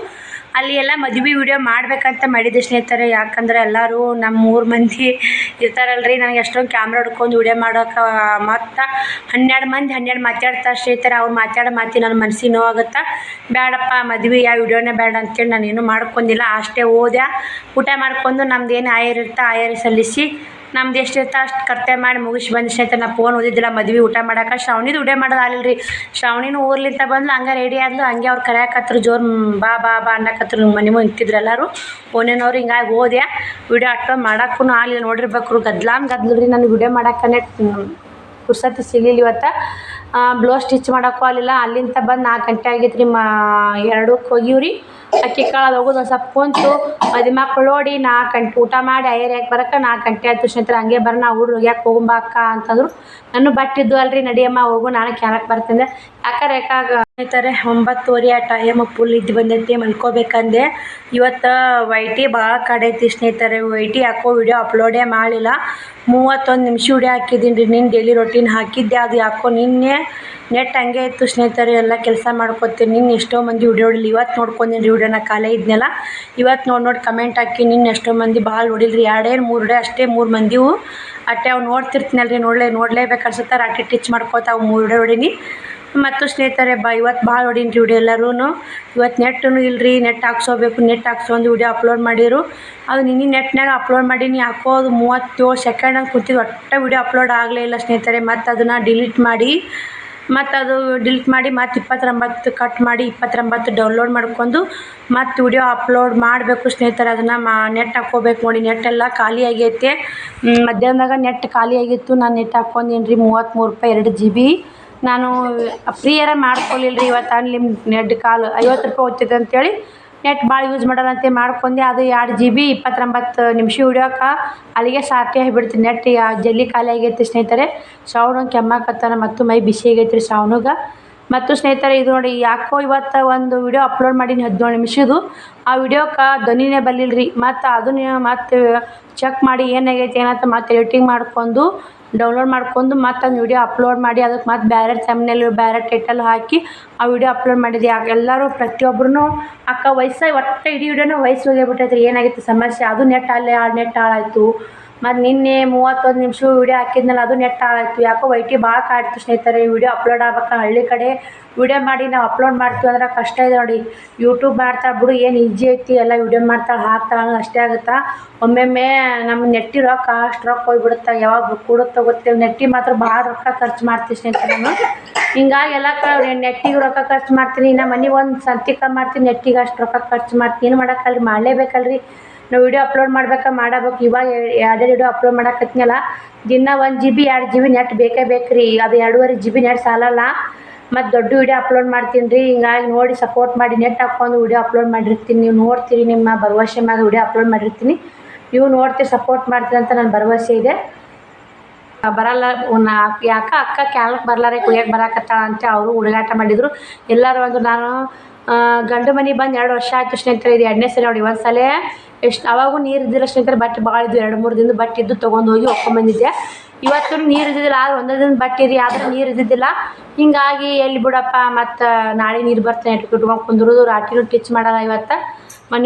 ಅಲ್ಲಿ ಎಲ್ಲ ಮದುವೆ ವಿಡಿಯೋ ಮಾಡ್ಬೇಕಂತ ಮಾಡಿದ್ದೆ ಸ್ನೇಹಿತರೆ. ಯಾಕಂದ್ರೆ ಎಲ್ಲರೂ ನಮ್ಮ ಮೂರು ಮಂದಿ ಇರ್ತಾರಲ್ರಿ. ನನಗೆ ಎಷ್ಟೊಂದು ಕ್ಯಾಮ್ರಾ ಹಿಡ್ಕೊಂಡು ವಿಡಿಯೋ ಮಾಡೋಕೆ ಮತ್ತು ಹನ್ನೆರಡು ಮಂದಿ ಹನ್ನೆರಡು ಮಾತಾಡ್ತಾರೆ ಸ್ನೇಹಿತರೆ. ಅವ್ರು ಮಾತಾಡೋ ಮಾತಿ ನನ್ನ ಮನಸ್ಸಿಗೆ ನೋವಾಗುತ್ತೆ ಬೇಡಪ್ಪ ಮದುವೆ ಯಾವ ವಿಡಿಯೋನೇ ಬೇಡ ಅಂತೇಳಿ ನಾನು ಏನು ಮಾಡ್ಕೊಂಡಿಲ್ಲ. ಅಷ್ಟೇ ಓದ್ಯಾ. ಊಟ ಮಾಡ್ಕೊಂಡು ನಮ್ದು ಏನು ಆಯರ್ ಇರ್ತಾ ಆಯರ್ ಸಲ್ಲಿಸಿ ನಮ್ದು ಎಷ್ಟು ಇರ್ತಾ ಅಷ್ಟು ಕರ್ತವ್ಯ ಮಾಡಿ ಮುಗಿಸಿ ಬಂದು ಸ್ನೇಹಿತ ನಾ ಫೋನ್ ಓದಿದ್ದಿಲ್ಲ, ಮದ್ವೆ ಊಟ ಮಾಡಕ್ಕೆ ಶ್ರಾವಣಿದು ಊಟ ಮಾಡೋದು ಆಗಲಿಲ್ಲ ರೀ ಶ್ರಾವಣಿನೂ ಊರ್ಲಿಂದ ಬಂದ್ಲು, ಹಂಗೆ ರೆಡಿ ಆದ್ಲು, ಹಂಗೆ ಅವ್ರು ಕರೆಯಕತ್ರು ಜೋರು ಬಾ ಬಾ ಬಾ ಅನ್ನಕತ್ರು ಮನೆ ಮುಂದೆ ನಿಂತಿದ್ರು ಎಲ್ಲರೂ. ಫೋನೇನವ್ರು ಹಿಂಗಾಗಿ ಓದ್ಯಾ ವಿಡಿಯೋ ಅಟ್ಟ ಮಾಡಕ್ಕೂ ಆಗಲಿಲ್ಲ. ನೋಡಿರ್ಬೇಕು ಗದ್ಲಾಮ್ ಗದ್ಲು ರೀ ನನಗೆ ವಿಡಿಯೋ ಮಾಡಕ್ಕೆ ಪುರ್ಸತ್ತು ಸಿಗಲಿಲ್ಲ ಇವತ್ತು. ಬ್ಲೌಸ್ ಸ್ಟಿಚ್ ಮಾಡೋಕ್ಕೂ ಆಗಲಿಲ್ಲ. ಅಲ್ಲಿಂದ ಬಂದು ನಾಲ್ಕು ಗಂಟೆ ಆಗಿತ್ತು ರೀ ಮಾ ಎರಡಕ್ಕೆ ಹೋಗಿವ್ರಿ. ಅಕ್ಕಿ ಕಾಳು ಹೋಗೋದು ಒಂದು ಸ್ವಲ್ಪ ಕುಂತು ಮಕ್ಕಳು ನೋಡಿ ನಾಲ್ಕು ಗಂಟೆ ಊಟ ಮಾಡಿ ಐಯರ್ಯಾಕೆ ಬರಕ್ಕೆ ನಾಲ್ಕು ಗಂಟೆ ಆಯ್ತು ಸ್ನೇಹಿತರೆ, ಹಂಗೆ ಬರೋಣ ಹುಡ್ರು ಯಾಕೆ ಹೋಗುಂಬ ಅಕ್ಕ ಅಂತಂದ್ರು. ನಾನು ಬಟ್ಟಿದ್ದು ಅಲ್ರಿ ನಡಿಯಮ್ಮ ಹೋಗು ನಾನು ಕ್ಯಾಲಕ್ಕೆ ಬರ್ತಿದ್ದೆ ಯಾಕಂದ್ರೆ ಯಾಕಾಗ ಸ್ನೇಹಿತರೆ, ಒಂಬತ್ತುವರೆ ಆ ಟೈಮ್ ಫುಲ್ ಇದ್ದು ಬಂದೈತಿ ಮಲ್ಕೋಬೇಕಂದೆ. ಇವತ್ತು ವೈಟಿ ಭಾಳ ಕಡೈತಿ ಸ್ನೇಹಿತರೆ. ವೈಟಿ ಹಾಕೋ ವಿಡಿಯೋ ಅಪ್ಲೋಡೇ ಮಾಡಿಲ್ಲ ಮೂವತ್ತೊಂದು ನಿಮಿಷ ವಿಡಿಯೋ ಹಾಕಿದ್ದೀನಿ ರೀ ನಿನ್ನ ಡೈಲಿ ರೊಟೀನ್ ಹಾಕಿದ್ದೆ. ಅದು ಯಾಕೋ ನಿನ್ನೆ ನೆಟ್ ಹಂಗೆ ಇತ್ತು ಸ್ನೇಹಿತರೆ. ಎಲ್ಲ ಕೆಲಸ ಮಾಡ್ಕೊತೀನಿ ನಿನ್ನ ಎಷ್ಟೋ ಮಂದಿ ವಿಡಿಯೋ ಹೊಡಿಲಿ ಇವತ್ತು ನೋಡ್ಕೊಂಡೀನಿ ರೀ ವಿಡಿಯೋನ ಕಾಲೇ ಇದ್ನೆಲ್ಲ. ಇವತ್ತು ನೋಡಿ ನೋಡಿ ಕಮೆಂಟ್ ಹಾಕಿ ನಿನ್ನ ಎಷ್ಟೋ ಮಂದಿ ಭಾಳ ಹೊಡಿಲ್ರಿ ಎರಡೇನು ಮೂರು ವಿಡಿಯೋ ಅಷ್ಟೇ ಮೂರು ಮಂದಿವು ಅಟ್ಟೆ ಅವು ನೋಡ್ತಿರ್ತೀನಲ್ರಿ. ನೋಡಲೇ, ನೋಡಲೇಬೇಕು ಅನ್ಸುತ್ತೆ. ರಾಟಿ ಟಿಚ್ ಮಾಡ್ಕೋತಾವು ಮೂರು ವಿಡಿಯೋ ಹೊಡೀನಿ ಮತ್ತು ಸ್ನೇಹಿತರೆ, ಬಾ ಇವತ್ತು ಭಾಳ ಹೊಡೀನಿ ರೀ ವಿಡಿಯೋ ಎಲ್ಲರೂ ಇವತ್ತು ನೆಟ್ಟೂ ಇಲ್ರಿ, ನೆಟ್ ಹಾಕ್ಸೋಬೇಕು, ನೆಟ್ ಹಾಕ್ಸೊಂದು ವಿಡಿಯೋ ಅಪ್ಲೋಡ್ ಮಾಡಿರು. ಅದು ನಿನ್ನೆ ನೆಟ್ನಾಗ ಅಪ್ಲೋಡ್ ಮಾಡೀನಿ, ಯಾಕೋ ಅದು ಮೂವತ್ತೇಳು ಸೆಕೆಂಡ್ ಅಂತ ಕೂತಿದ್ದು ಒಟ್ಟು ವಿಡಿಯೋ ಅಪ್ಲೋಡ್ ಆಗಲೇ ಇಲ್ಲ ಸ್ನೇಹಿತರೆ. ಮತ್ತು ಅದನ್ನು ಡಿಲೀಟ್ ಮಾಡಿ, ಮತ್ತು ಅದು ಡಿಲೀಟ್ ಮಾಡಿ ಮತ್ತು ಇಪ್ಪತ್ತೊಂಬತ್ತು ಕಟ್ ಮಾಡಿ ಇಪ್ಪತ್ತೊಂಬತ್ತು ಡೌನ್ಲೋಡ್ ಮಾಡ್ಕೊಂಡು ಮತ್ತು ವಿಡಿಯೋ ಅಪ್ಲೋಡ್ ಮಾಡಬೇಕು ಸ್ನೇಹಿತರೆ. ಅದನ್ನು ಮಾ, ನೆಟ್ ಹಾಕ್ಕೋಬೇಕು ನೋಡಿ. ನೆಟ್ ಎಲ್ಲ ಖಾಲಿ ಆಗೈತೆ. ಮಧ್ಯಾಹ್ನದಾಗ ನೆಟ್ ಖಾಲಿ ಆಗಿತ್ತು. ನಾನು ನೆಟ್ ಹಾಕ್ಕೊಂಡೀನಿ ರೀ ಮೂವತ್ತ್ಮೂರು ರೂಪಾಯಿ ಎರಡು ಜಿ ಬಿ ನಾನು ಫ್ರೀಯರ ಮಾಡ್ಕೊಳ್ಳಿಲ್ಲ ರೀ ಇವತ್ತು ಅನ್ಲಿಮ್ ನೆಟ್ ಕಾಲು ಐವತ್ತು ರೂಪಾಯಿ ಹೋಗ್ತೈತೆ ಅಂತೇಳಿ ನೆಟ್ ಭಾಳ ಯೂಸ್ ಮಾಡೋದಂತೆ ಮಾಡ್ಕೊಂಡೆ. ಅದು ಎರಡು ಜಿ ಬಿ ಇಪ್ಪತ್ತೊಂಬತ್ತು ನಿಮಿಷ ಹಿಡಿಯೋಕೆ ಅಲ್ಲಿಗೆ ಸಾರ್ಟಿ ಆಗಿಬಿಡ್ತು. ನೆಟ್ ಜಲ್ದಿ ಖಾಲಿ ಆಗೈತಿ ಸ್ನೇಹಿತರೆ. ಶ್ರಾವಣ ಕೆಮ್ಮಾಕತ್ತಾನ ಮತ್ತು ಮೈ ಬಿಸಿ ಆಗೈತೆ ರೀ ಶ್ರಾವಣಗೆ ಮತ್ತು ಸ್ನೇಹಿತರೆ, ಇದು ನೋಡಿ ಯಾಕೋ ಇವತ್ತು ಒಂದು ವಿಡಿಯೋ ಅಪ್ಲೋಡ್ ಮಾಡೀನಿ ಹದಿನೇಳು ನಿಮಿಷದು ಆ ವಿಡಿಯೋಕ್ಕೆ ಧ್ವನಿನೇ ಬರಲಿಲ್ಲ ರೀ ಮತ್ತು ಅದನ್ನ ಮತ್ತು ಚೆಕ್ ಮಾಡಿ ಏನಾಗೈತೆ, ಏನಂತ ಮತ್ತೆ ಎಡಿಟಿಂಗ್ ಮಾಡ್ಕೊಂಡು ಡೌನ್ಲೋಡ್ ಮಾಡ್ಕೊಂಡು ಮತ್ತೆ ಅದನ್ನ ವಿಡಿಯೋ ಅಪ್ಲೋಡ್ ಮಾಡಿ ಅದಕ್ಕೆ ಮತ್ತೆ ಬೇರೆ ತಮ್ಮನೇಲಿ ಬೇರೆ ಟೈಟಲ್ ಹಾಕಿ ಆ ವಿಡಿಯೋ ಅಪ್ಲೋಡ್ ಮಾಡಿದೆ ಯಾಕೆ ಎಲ್ಲರೂ ಪ್ರತಿಯೊಬ್ಬರೂ ಅಕ್ಕ ವಯಸ್ಸಾಗಿ ಒಟ್ಟು ಇಡೀ ವಿಡಿಯೋನ ವಯಸ್ಸು ಹೋಗಿಬಿಟ್ಟೈತೆ ರೀ ಏನಾಗಿತ್ತು ಸಮಸ್ಯೆ? ಅದು ನೆಟ್ ಅಲ್ಲೇ, ಆ ನೆಟ್ ಹಾಳಾಯಿತು. ಮತ್ತು ನಿನ್ನೆ ಮೂವತ್ತೊಂದು ನಿಮಿಷ ವಿಡಿಯೋ ಹಾಕಿದ್ನಲ್ಲ, ಅದು ನೆಟ್ ಹಾಳಾಯ್ತು. ಯಾಕೋ ವೈಟಿ ಭಾಳ ಕಾಡ್ತು ಸ್ನೇಹಿತರೆ ವಿಡಿಯೋ ಅಪ್ಲೋಡ್ ಆಗ್ಬೇಕು ಹಳ್ಳಿ ಕಡೆ. ವಿಡಿಯೋ ಮಾಡಿ ನಾವು ಅಪ್ಲೋಡ್ ಮಾಡ್ತೀವಿ ಅಂದ್ರೆ ಕಷ್ಟ ಇದೆ ನೋಡಿ. ಯೂಟ್ಯೂಬ್ ಮಾಡ್ತಾ ಬಿಡು, ಏನು ಈಜಿ ಐತಿ, ಎಲ್ಲ ವಿಡಿಯೋ ಮಾಡ್ತಾಳೆ, ಹಾಕ್ತಾಳೆ, ಅಷ್ಟೇ ಆಗುತ್ತಾ? ಒಮ್ಮೊಮ್ಮೆ ನಮ್ಮ ನೆಟ್ಟಿ ರೊಕ್ಕ, ಅಷ್ಟು ರೊಕ್ಕ ಹೋಗ್ಬಿಡುತ್ತೆ, ಯಾವಾಗ ಕೂಡುತ್ತೋ ಗೊತ್ತಿಲ್ಲ. ನೆಟ್ಟಿ ಮಾತ್ರ ಭಾಳ ರೊಕ್ಕ ಖರ್ಚು ಮಾಡ್ತೀವಿ ಸ್ನೇಹಿತರೆ ನಾನು. ಹಿಂಗಾಗಿ ಎಲ್ಲ ಕಡೆ ನೆಟ್ಟಿಗೆ ರೊಕ್ಕ ಖರ್ಚು ಮಾಡ್ತೀನಿ ನಮ್ಮ ಮನೆಗೆ ಒಂದು ಸಂತಿಕ ಮಾಡ್ತೀನಿ, ನೆಟ್ಟಿಗೆ ಅಷ್ಟು ರೊಕ್ಕ ಖರ್ಚು ಮಾಡ್ತೀನಿ. ಏನು ಮಾಡೋಕ್ಕಲ್ರಿ, ಮಾಡಲೇಬೇಕಲ್ರಿ? ನಾವು ವಿಡಿಯೋ ಅಪ್ಲೋಡ್ ಮಾಡ್ಬೇಕಾ, ಮಾಡಬೇಕು. ಇವಾಗ ಎರಡೇ ವಿಡಿಯೋ ಅಪ್ಲೋಡ್ ಮಾಡಕತ್ನಲ್ಲ, ದಿನ ಒಂದು ಜಿ ಬಿ ಎರಡು ಜಿ ಬಿ ನೆಟ್ ಬೇಕೇ ಬೇಕು ರೀ ಅದು ಎರಡೂವರೆ ಜಿ ಬಿ ನೆಟ್ ಸಾಲಲ್ಲ. ಮತ್ತು ದೊಡ್ಡ ವಿಡಿಯೋ ಅಪ್ಲೋಡ್ ಮಾಡ್ತೀನಿ ರೀ ಹಿಂಗಾಗಿ ನೋಡಿ ಸಪೋರ್ಟ್ ಮಾಡಿ ನೆಟ್ ಹಾಕೊಂಡು ವಿಡಿಯೋ ಅಪ್ಲೋಡ್ ಮಾಡಿರ್ತೀನಿ. ನೀವು ನೋಡ್ತೀರಿ ನಿಮ್ಮ ಭರವಸೆ ಮ್ಯಾಗ ವಿಡಿಯೋ ಅಪ್ಲೋಡ್ ಮಾಡಿರ್ತೀನಿ. ನೀವು ನೋಡ್ತೀರಿ ಸಪೋರ್ಟ್ ಮಾಡ್ತೀರಿ ಅಂತ ನನ್ನ ಭರವಸೆ ಇದೆ. ಬರಲ್ಲ. ಯಾಕ ಅಕ್ಕ ಕ್ಯಾಲಕ್ಕೆ ಬರಲಾರೆ ಕುಯ್ಯಕ್ಕೆ ಬರಾಕತ್ತಾಳ ಅಂತ ಅವರು ಹುಡುಗಾಟ ಮಾಡಿದರು. ಎಲ್ಲರೂ ಒಂದು ನಾನು ಗಂಡು ಮನೆ ಬಂದು ಎರಡು ವರ್ಷ ಆಯ್ತು ಸ್ನೇಹಿತರೆ. ಇದು ಎರಡನೇ ಸಲ ನೋಡಿ ಒಂದು ಸಲ ಎಷ್ಟು ಅವಾಗೂ ನೀರು ಇದ್ದಿಲ್ಲ ಸ್ನೇಹಿತರೆ, ಬಟ್ಟೆ ಭಾಳ ಇದ್ದು ಎರಡು ಮೂರು ದಿನದ ಬಟ್ಟೆ ಇದ್ದು ತೊಗೊಂಡು ಹೋಗಿ ಒಕ್ಕೊಂಬಂದಿದ್ದೆ ಇವತ್ತು ನೀರು ಇದ್ದಿದ್ದಿಲ್ಲ, ಆದ್ರೆ ಒಂದೇ ದಿನ ಬಟ್ಟೆ ರೀ ಆದ್ರೆ ನೀರು ಇದ್ದಿದ್ದಿಲ್ಲ. ಹಿಂಗಾಗಿ ಎಲ್ಲಿ ಬಿಡಪ್ಪ, ಮತ್ತು ನಾಳೆ ನೀರು ಬರ್ತಾನೆ ಇಟ್ಕೊಂಡು ಕುಂದ್ರದು ರಾಟಿನೂ ಟಿಚ್ ಮಾಡಲ್ಲ ಇವತ್ತು.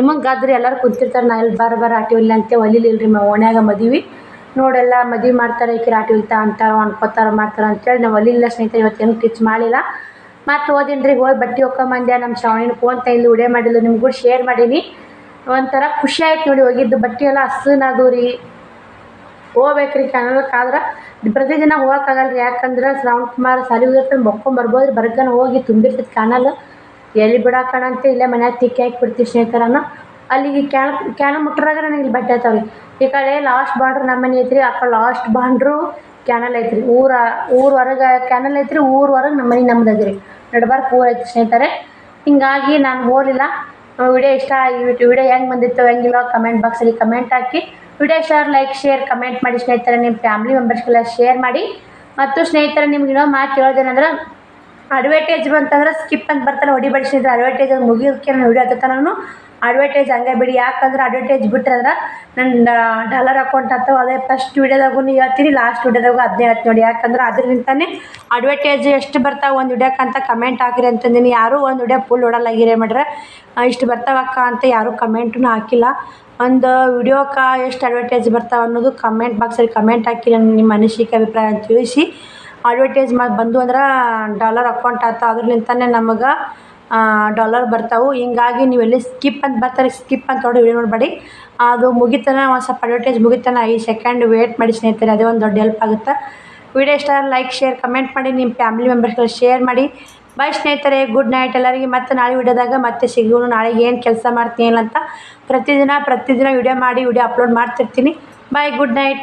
ನಿಮಗೆ ಗದ್ರಿ ಎಲ್ಲರೂ ಕುಂತಿರ್ತಾರೆ, ನಾ ಎಲ್ಲಿ ಬರ ಬರ ರಾಟಿ ಹೊಲಿ ಅಂತ ಹೊಲಿಲಿಲ್ರಿ ಮ, ಓಣ್ಯಾಗ ಮದುವೆ. ನೋಡೆಲ್ಲ ಮದುವೆ ಮಾಡ್ತಾರೆ, ಈಕಿ ರಾಟಿ ಹೊಲಿತಾ ಅಂತಾರೆ ಅಂತ ಮಾಡ್ತಾರೆ ಅಂತೇಳಿ ನಾವು ಒಲಿಲ್ಲ ಸ್ನೇಹಿತರೆ ಇವತ್ತೇನು ಟಿಚ್ ಮಾಡಿಲ್ಲ. ಮತ್ತು ಓದಿನ್ರಿ ಹೋಗಿ ಬಟ್ಟೆ ಒಕ್ಕೊಂಬಂದೆ ನಮ್ಮ ಶ್ರಾವಣಿನ ಫೋನ್ ತೈಲಿ ಉಡೇ ಮಾಡಿಲ್ಲ ನಿಮ್ಗೂ ಶೇರ್ ಮಾಡೀನಿ. ಒಂಥರ ಖುಷಿ ಆಯ್ತು ನೋಡಿ ಹೋಗಿದ್ದು. ಬಟ್ಟೆ ಎಲ್ಲ ಹಸನಾದವು ರೀ. ಹೋಗ್ಬೇಕ್ರಿ ಕನ್ನಡಕ್ಕಾದ್ರೆ ಪ್ರತಿದಿನ ಹೋಗೋಕ್ಕಾಗಲ್ಲ ರೀ ಯಾಕಂದ್ರೆ ಶ್ರಾವಣ್ ಕುಮಾರ್ ಸಾಲಿ ಹೋಗಿರ್ತಾನೆ ಬೊಕ್ಕೊಂಬರ್ಬೋದು ರೀ ಬರ್ಗನ ಹೋಗಿ ತುಂಬಿರ್ತೈತಿ ಕ್ಯಾನಲ್ ಎಲ್ಲಿ ಬಿಡಾಕಣ ಅಂತ ಇಲ್ಲೇ ಮನ್ಯಾಗ ತಿಕ್ಕಿ ಹಾಕ್ಬಿಡ್ತೀವಿ ಸ್ನೇಹಿತರನ್ನ. ಅಲ್ಲಿಗೆ ಕ್ಯಾನ ಕ್ಯಾನ ಮುಟ್ರಾಗ ನನಗೆ ಇಲ್ಲಿ ಬಟ್ಟೆ ಆಯ್ತವ್ರಿ ರೀ ಈ ಕಡೆ ಲಾಸ್ಟ್ ಬಾಂಡ್ರು ನಮ್ಮ ಮನೆ ಐತ್ರಿ. ಆ ಕಡೆ ಲಾಸ್ಟ್ ಬಾಂಡ್ರು ಕ್ಯಾನಲ್ ಐತ್ರಿ. ಊರ ಊರ ಕ್ಯಾನಲ್ ಐತ್ರಿ. ಊರ ಹೊರಗೆ ನಮ್ಮ ಮನೆ ನಮ್ದು ಅದ್ರಿ ನಡ್ಬಾರ್ದು ಊರೈತಿ ಸ್ನೇಹಿತರೆ. ಹಿಂಗಾಗಿ ನಾನು ಹೋಗಲಿಲ್ಲ. ವಿಡಿಯೋ ಇಷ್ಟ ಆಗಿಬಿಟ್ಟು ವಿಡಿಯೋ ಹೆಂಗೆ ಬಂದಿತ್ತು ಹೆಂಗಿಲ್ಲ ಕಮೆಂಟ್ ಬಾಕ್ಸಲ್ಲಿ ಕಮೆಂಟ್ ಹಾಕಿ. Video share like share comment ಮಾಡಿ. ಸ್ನೇಹಿತರೆ, ನಿಮ್ಮ ಫ್ಯಾಮಿಲಿ ಮೆಂಬರ್ಸ್ಗೆಲ್ಲ ಶೇರ್ ಮಾಡಿ. ಮತ್ತು ಸ್ನೇಹಿತರೆ, ನಿಮ್ಗೆ ಇನ್ನೊಂದು ಮಾತು ಕೇಳೋದೇನಂದ್ರೆ ಅಡ್ವರ್ಟೈಸ್ ಬಂತಂದ್ರೆ ಸ್ಕಿಪ್ ಅಂತ ಬರ್ತಾನೆ ಹೊಡಿಬಡಿಸಿದ್ರೆ ಅಡ್ವರ್ಟೈಸ್ ಮುಗಿಯೋಕ್ಕೆ ಮುಗಿಯೋದಕ್ಕೆ ನಾನು ವಿಡಿಯೋ ನಾನು. ಅಡ್ವರ್ಟೈಸ್ ಹಂಗೆ ಬಿಡಿ, ಯಾಕಂದ್ರೆ ಅಡ್ವರ್ಟೈಸ್ ಬಿಟ್ರೆ ಅಂದ್ರೆ ನನ್ನ ಡಾಲರ್ ಅಕೌಂಟ್ ಅಥವಾ ಅದೇ ಫಸ್ಟ್ ವಿಡಿಯೋದಾಗೂ ಹೇಳ್ತೀನಿ ಲಾಸ್ಟ್ ವಿಡಿಯೋದಾಗೂ ಅದನ್ನೇ ಹೇಳ್ತೀನಿ ನೋಡಿ. ಯಾಕಂದ್ರೆ ಅದರಿಂದನೇ ಅಡ್ವರ್ಟೈಸ್ ಎಷ್ಟು ಬರ್ತಾವೆ ಒಂದು ವಿಡಿಯೋಕ್ಕೆ ಅಂತ ಕಮೆಂಟ್ ಹಾಕಿರಿ ಅಂತಂದಿನಿ. ಯಾರೂ ಒಂದು ವಿಡಿಯೋ ಫುಲ್ ನೋಡಲ್ಲಾಗಿರೇ ಮಾಡ್ರೆ ಇಷ್ಟು ಬರ್ತಾವಕ್ಕ ಅಂತ ಯಾರೂ ಕಮೆಂಟೂ ಹಾಕಿಲ್ಲ. ಒಂದು ವಿಡಿಯೋಕ್ಕೆ ಎಷ್ಟು ಅಡ್ವರ್ಟೈಸ್ ಬರ್ತಾವೆ ಅನ್ನೋದು ಕಮೆಂಟ್ ಬಾಕ್ಸಲ್ಲಿ ಕಮೆಂಟ್ ಹಾಕಿ ನಿಮ್ಮ ಅನಿಸಿಕೆ, ಅಭಿಪ್ರಾಯ ಅಂತ ತಿಳಿಸಿ. ಅಡ್ವರ್ಟೈಸ್ ಮಾಡಿ ಬಂದು ಅಂದ್ರೆ ಡಾಲರ್ ಅಕೌಂಟ್ ಆಯ್ತು ಅದ್ರಲಿಂತನೇ ನಮಗೆ ಡಾಲರ್ ಬರ್ತಾವೆ. ಹಿಂಗಾಗಿ ನೀವು ಎಲ್ಲಿ ಸ್ಕಿಪ್ ಅಂತ ಬರ್ತಾರೆ ಸ್ಕಿಪ್ ಅಂತ ನೋಡಿ ವಿಡಿಯೋ ಮಾಡಬೇಡಿ ಅದು ಮುಗಿತನ ಒಂದು ಸ್ವಲ್ಪ ಅಡ್ವರ್ಟೈಸ್ ಮುಗಿತನ ಐದು ಸೆಕೆಂಡ್ ವೇಟ್ ಮಾಡಿ ಸ್ನೇಹಿತರೆ, ಅದೇ ಒಂದು ದೊಡ್ಡ ಹೆಲ್ಪ್ ಆಗುತ್ತೆ. ವಿಡಿಯೋ ಇಷ್ಟ ಲೈಕ್ ಶೇರ್ ಕಮೆಂಟ್ ಮಾಡಿ ನಿಮ್ಮ ಫ್ಯಾಮಿಲಿ ಮೆಂಬರ್ಸ್ಗಳು ಶೇರ್ ಮಾಡಿ. ಬಾಯ್ ಸ್ನೇಹಿತರೆ ಗುಡ್ ನೈಟ್ ಎಲ್ಲರಿಗೆ ಮತ್ತೆ ನಾಳೆ ವಿಡಿಯೋದಾಗ ಮತ್ತೆ ಸಿಗೋಣ. ನಾಳೆಗೆ ಏನು ಕೆಲಸ ಮಾಡ್ತೀನಿ ಅಂತ ಪ್ರತಿದಿನ ಪ್ರತಿದಿನ ವಿಡಿಯೋ ಮಾಡಿ ವಿಡಿಯೋ ಅಪ್ಲೋಡ್ ಮಾಡ್ತಿರ್ತೀನಿ. Bye good night